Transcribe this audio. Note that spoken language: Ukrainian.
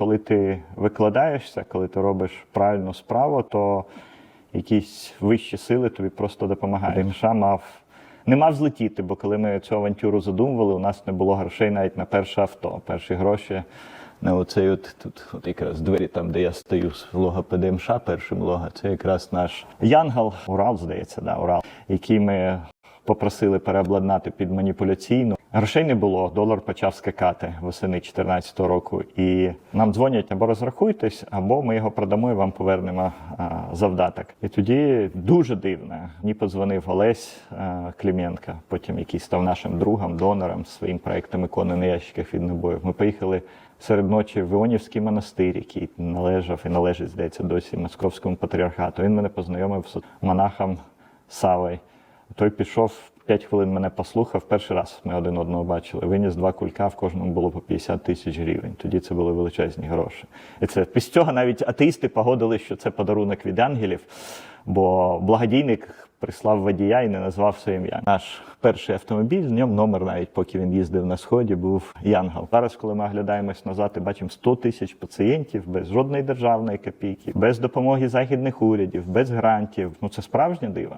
коли ти викладаєшся, коли ти робиш правильну справу, то якісь вищі сили тобі просто допомагають. ДМШ мав не мав злетіти, бо коли ми цю авантюру задумували, у нас не було грошей навіть на перше авто. Перші гроші на оцей от тут, от якраз двері, там, де я стою з лого ПДМШ, першим лого, це якраз наш Янгал, Урал, здається, да, Урал, який ми попросили переобладнати під маніпуляційну. Грошей не було, долар почав скакати восени 2014 року. І нам дзвонять або розрахуйтесь, або ми його продамо і вам повернемо а, завдаток. І тоді дуже дивно. Мені подзвонив Олесь а, Клименко, потім який став нашим другом, донором своїм проектом ікони на ящиках від набоїв. Ми поїхали серед ночі в Іонівський монастир, який належав і належить, здається, досі московському патріархату. Він мене познайомив з монахом Савой. Той пішов 5 хвилин мене послухав. Перший раз ми один одного бачили. Виніс два кулька, в кожному було по 50 тисяч гривень. Тоді це були величезні гроші. І це після цього навіть атеїсти погодили, що це подарунок від ангелів, бо благодійник прислав водія і не назвав своє ім'я. Наш перший автомобіль, в ньому номер навіть поки він їздив на сході, був Янгал. Зараз, коли ми оглядаємось назад і бачимо 100 тисяч пацієнтів без жодної державної копійки, без допомоги західних урядів, без грантів. Ну це справжнє диво.